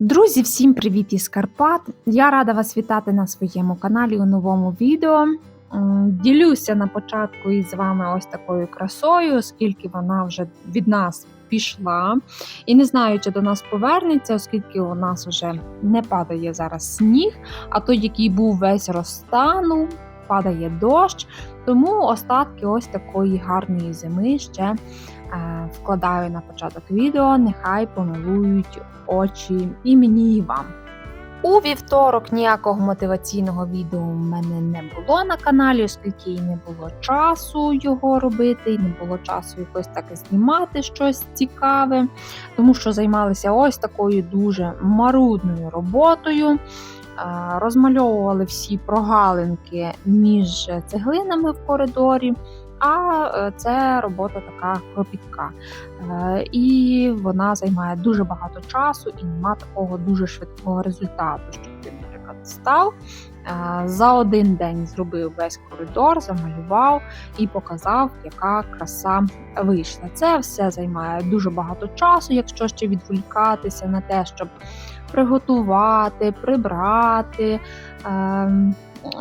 Друзі, всім привіт із Карпат! Я рада вас вітати на своєму каналі у новому відео. Ділюся на початку із вами ось такою красою, оскільки вона вже від нас пішла. І не знаю, чи до нас повернеться, оскільки у нас вже не падає зараз сніг, а той, який був весь розтанув, падає дощ. Тому остатки ось такої гарної зими ще вкладаю на початок відео. Нехай помилують очі і мені, і вам. У вівторок ніякого мотиваційного відео в мене не було на каналі, оскільки і не було часу його робити, і не було часу якось так знімати щось цікаве, тому що займалися ось такою дуже марудною роботою. Е, Розмальовували всі прогалинки між цеглинами в коридорі. А е, це робота така кропітка. Е, І вона займає дуже багато часу і нема такого дуже швидкого результату, щоб ти, наприклад, став. е, За один день зробив весь коридор, замалював і показав, яка краса вийшла. Це все займає дуже багато часу, якщо ще відволікатися на те, щоб приготувати, прибрати. Ем,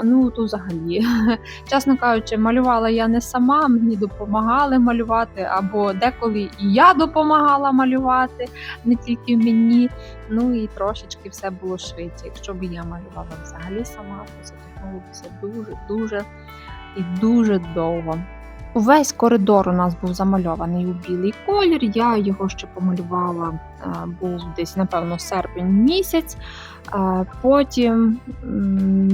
Ну, то взагалі, чесно кажучи, малювала я не сама, мені допомагали малювати, або деколи і я допомагала малювати, не тільки мені. Ну і трошечки все було швидше. Якщо б я малювала взагалі сама, то це тягнулося дуже-дуже і дуже довго. Увесь коридор у нас був замальований у білий колір. Я його ще помалювала, був десь, напевно, серпень місяць. Потім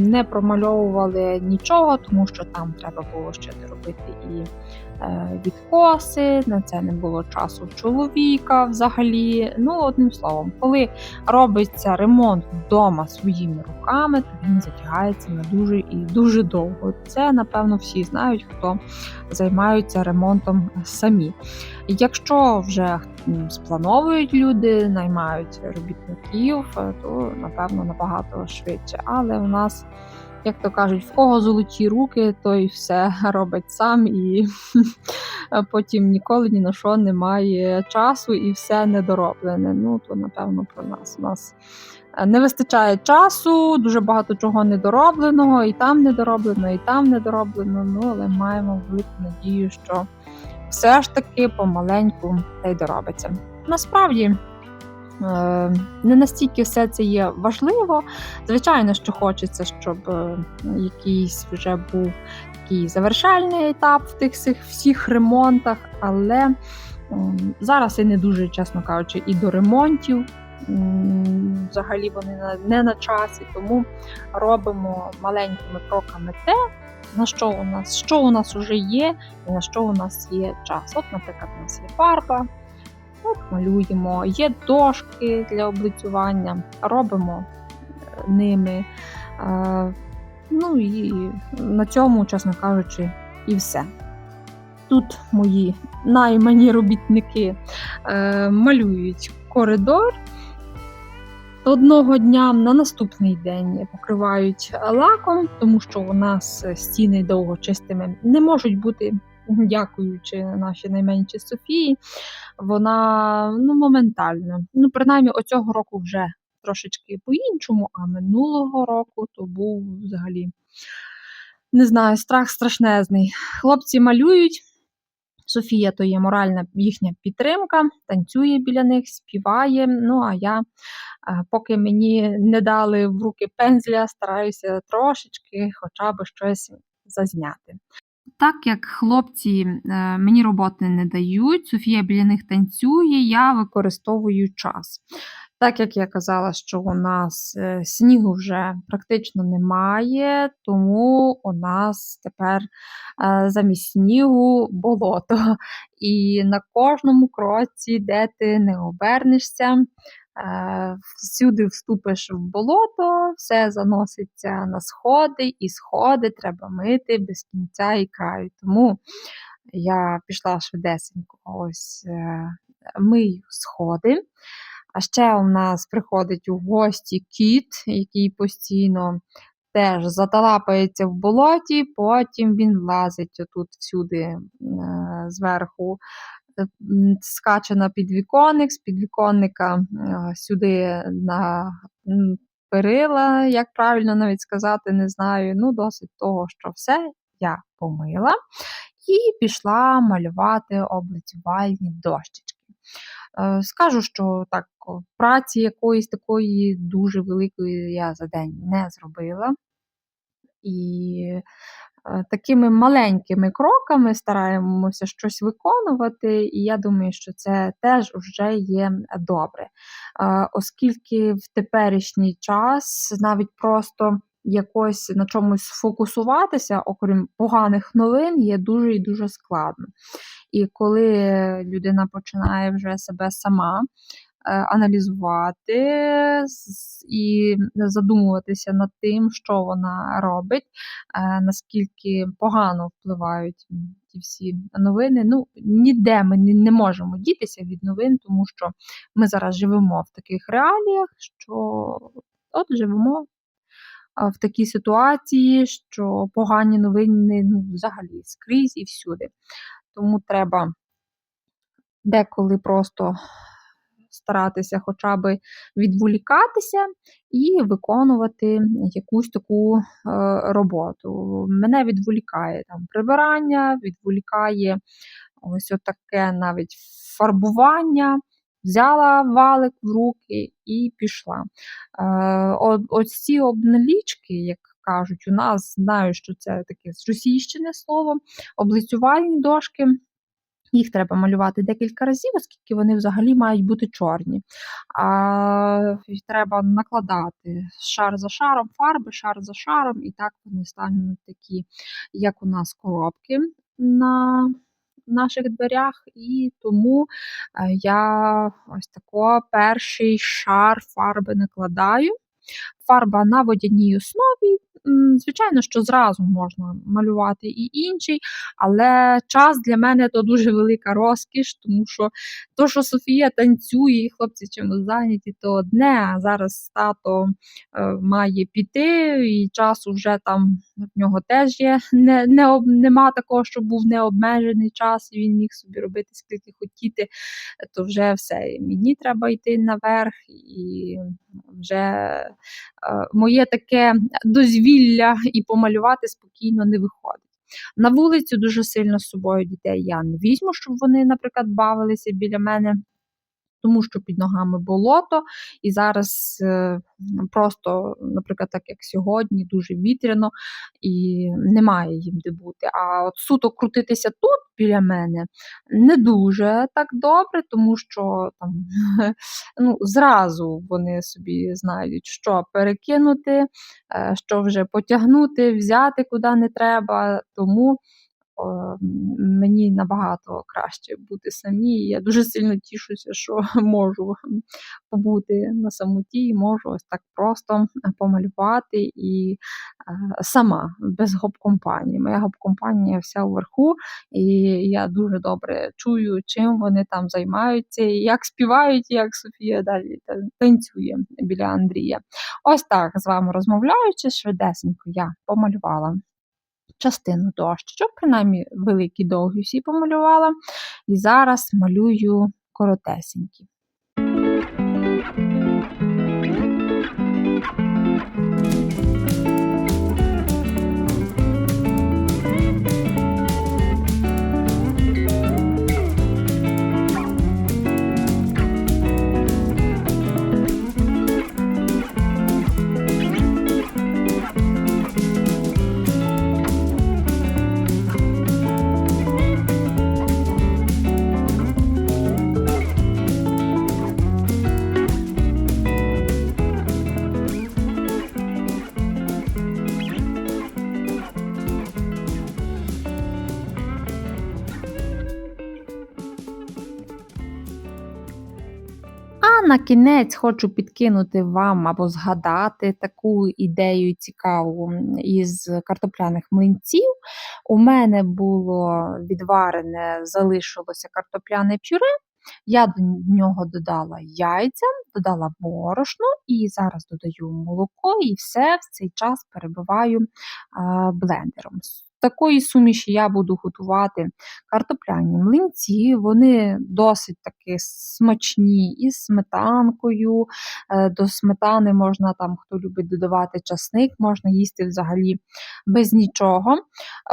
не промальовували нічого, тому що там треба було ще доробити і е, відкоси. На це не було часу чоловіка взагалі. Ну, одним словом, коли робиться ремонт вдома своїми руками, то він затягається на дуже і дуже довго. Це, напевно, всі знають, хто займаються ремонтом самі. Якщо вже сплановують люди, наймають робітників, е, то напевно набагато швидше. Але у нас, як то кажуть, в кого золоті руки, той все робить сам і потім ніколи ні на що немає часу і все недороблене. Ну то напевно про нас. У нас е, не вистачає часу, дуже багато чого недоробленого, і там недороблено, і там недороблено. Ну але маємо велику надію, що все ж таки помаленьку та й доробиться. Насправді е, не настільки все це є важливо. Звичайно, що хочеться, щоб е, якийсь вже був такий завершальний етап в тих всіх, всіх ремонтах, але зараз і не дуже, чесно кажучи, і до ремонтів. Взагалі вони не на часі, тому робимо маленькими кроками те, на що у нас, що у нас вже є, і на що у нас є час. От, наприклад, у нас є фарба, от малюємо, є дошки для облицювання, робимо е, ними. Е, Ну і на цьому, чесно кажучи, і все. Тут мої наймані робітники е, малюють коридор. Одного дня на наступний день покривають лаком, тому що у нас стіни довго чистими не можуть бути, дякуючи нашій найменшій Софії. Вона ну, моментально. Ну, принаймні, оцього року вже трошечки по-іншому, а минулого року то був взагалі не знаю, страх страшнезний. Хлопці малюють. Софія то є моральна їхня підтримка, танцює біля них, співає. Ну а я, е, поки мені не дали в руки пензля, стараюся трошечки хоча б щось зазняти. Так як хлопці е, мені роботи не дають, Софія біля них танцює, я використовую час. Так як я казала, що у нас е, снігу вже практично немає, тому у нас тепер е, замість снігу болото. І на кожному кроці, де ти не обернешся, е, всюди вступиш в болото, все заноситься на сходи, і сходи треба мити без кінця і краю. Тому я пішла швидесенько, ось мию сходи. А ще у нас приходить у гості кіт, який постійно теж заталапається в болоті, потім він лазить отут всюди е, зверху е, скаче на підвіконник, з підвіконника е, сюди на перила, як правильно навіть сказати, не знаю. Ну, досить того, що все я помила і пішла малювати облицювальні дощечки. Е, Скажу, що так, праці якоїсь такої дуже великої я за день не зробила. І е, такими маленькими кроками стараємося щось виконувати, і я думаю, що це теж вже є добре. Е, Оскільки в теперішній час навіть просто якось на чомусь сфокусуватися, окрім поганих новин, є дуже і дуже складно. І коли людина починає вже себе сама е, аналізувати і задумуватися над тим, що вона робить, е, наскільки погано впливають ті всі новини. Ну, ніде ми не можемо дітися від новин, тому що ми зараз живемо в таких реаліях, що от живемо в такій ситуації, що погані новини ну, взагалі скрізь і всюди. Тому треба деколи просто старатися хоча б відволікатися і виконувати якусь таку е, роботу. Мене відволікає там прибирання, відволікає ось таке навіть фарбування. Взяла валик в руки і пішла. Е, ось ці обналічки, як кажуть, у нас знаю, що це таке з російщини слово, облицювальні дошки. Їх треба малювати декілька разів, оскільки вони взагалі мають бути чорні. А, треба накладати шар за шаром, фарби, шар за шаром, і так вони стануть такі, як у нас коробки на наших дверях. І тому е, я ось тако перший шар фарби накладаю. Фарба на водяній основі. Звичайно, що зразу можна малювати і інший, але час для мене то дуже велика розкіш, тому що то, що Софія танцює, і хлопці чимось зайняті, то одне, а зараз тато е, має піти, і часу вже там в нього теж є. Не, не, нема такого, щоб був необмежений час, і він міг собі робити скільки хотіти, то вже все. Мені треба йти наверх, і вже е, моє таке дозвілля і помалювати спокійно не виходить. На вулицю дуже сильно з собою дітей я не візьму, щоб вони, наприклад, бавилися біля мене, тому що під ногами болото, і зараз е, просто, наприклад, так як сьогодні, дуже вітряно і немає їм де бути. А от суто крутитися тут біля мене не дуже так добре, тому що там ну, зразу вони собі знають, що перекинути, е, що вже потягнути, взяти куди не треба. Тому мені набагато краще бути самій. Я дуже сильно тішуся, що можу побути на самоті, можу ось так просто помалювати і е, сама без гоп-компанії. Моя гоп-компанія вся вверху, і я дуже добре чую, чим вони там займаються, і як співають, як Софія далі та- танцює біля Андрія. Ось так з вами розмовляючи, швидесенько я помалювала частину дощечок, принаймні великі довгі всі помалювала. І зараз малюю коротесенькі. А на кінець хочу підкинути вам або згадати таку ідею цікаву із картопляних млинців. У мене було відварене, залишилося картопляне пюре. Я до нього додала яйця, додала борошно і зараз додаю молоко, і все в цей час перебиваю блендером. Такої суміші я буду готувати картопляні млинці. Вони досить таки смачні із сметанкою. Е, До сметани можна там, хто любить додавати часник, можна їсти взагалі без нічого.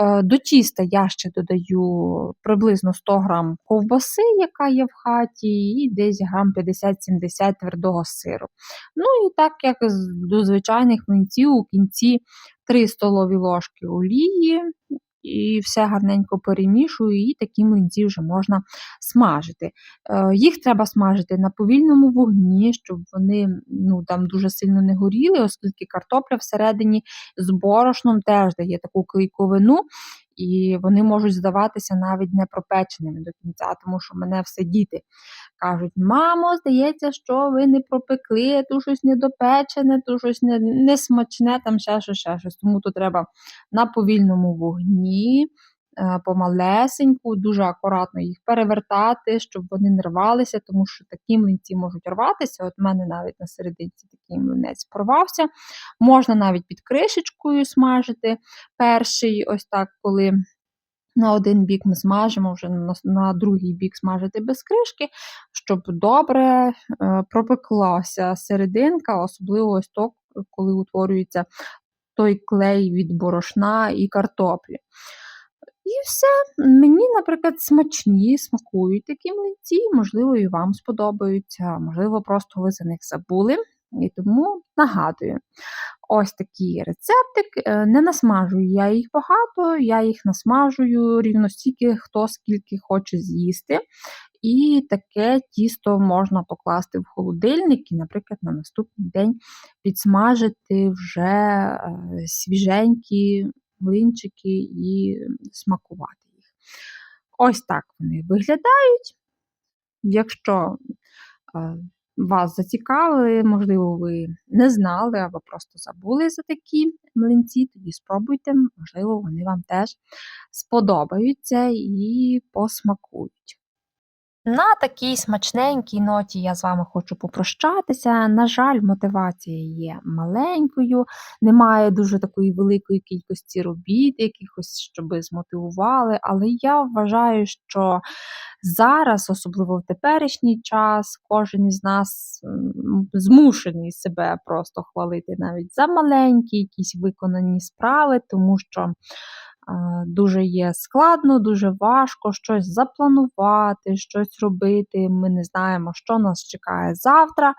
Е, До тіста я ще додаю приблизно 100 грам ковбаси, яка є в хаті, і десь грам 50-70 твердого сиру. Ну і так як до звичайних млинців у кінці 3 столові ложки олії. І все гарненько перемішую, і такі млинці вже можна смажити. Е, Їх треба смажити на повільному вогні, щоб вони ну, там дуже сильно не горіли, оскільки картопля всередині з борошном теж дає таку клейковину, і вони можуть здаватися навіть не пропеченими до кінця, тому що мене все діти кажуть: мамо, здається, що ви не пропекли, то щось недопечене, то щось не, не смачне, там ще щось, ще щось. Тому то треба на повільному вогні. Е, Помалесеньку, дуже акуратно їх перевертати, щоб вони не рвалися, тому що такі млинці можуть рватися. От в мене навіть на серединці такий млинець порвався. Можна навіть під кришечкою смажити перший, ось так, коли на один бік ми смажимо, вже на, на другий бік смажити без кришки, щоб добре е, пропеклася серединка, особливо ось то, коли утворюється той клей від борошна і картоплі. І все. Мені, наприклад, смачні, смакують такі млинці, можливо, і вам сподобаються, можливо, просто ви за них забули. І тому нагадую. Ось такий рецептик. Е, Не насмажую я їх багато, я їх насмажую рівно стільки, хто скільки хоче з'їсти. І таке тісто можна покласти в холодильник і, наприклад, на наступний день підсмажити вже е, свіженькі млинчики і смакувати їх. Ось так вони виглядають. Якщо е, вас зацікавили, можливо, ви не знали або просто забули за такі млинці, тоді спробуйте, можливо, вони вам теж сподобаються і посмакують. На такій смачненькій ноті я з вами хочу попрощатися. На жаль, мотивація є маленькою, немає дуже такої великої кількості робіт, якихось, щоб змотивували. Але я вважаю, що зараз, особливо в теперішній час, кожен із нас змушений себе просто хвалити навіть за маленькі якісь виконані справи, тому що дуже є складно, дуже важко щось запланувати, щось робити. Ми не знаємо, що нас чекає завтра.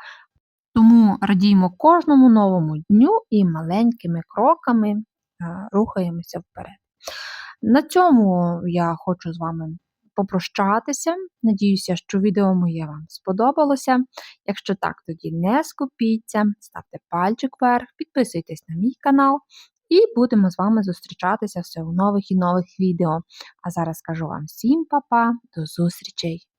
Тому радіємо кожному новому дню і маленькими кроками е, рухаємося вперед. На цьому я хочу з вами попрощатися. Надіюся, що відео моє вам сподобалося. Якщо так, тоді не скупіться, ставте пальчик вверх, підписуйтесь на мій канал. І будемо з вами зустрічатися все у нових і нових відео. А зараз кажу вам всім па-па, до зустрічей!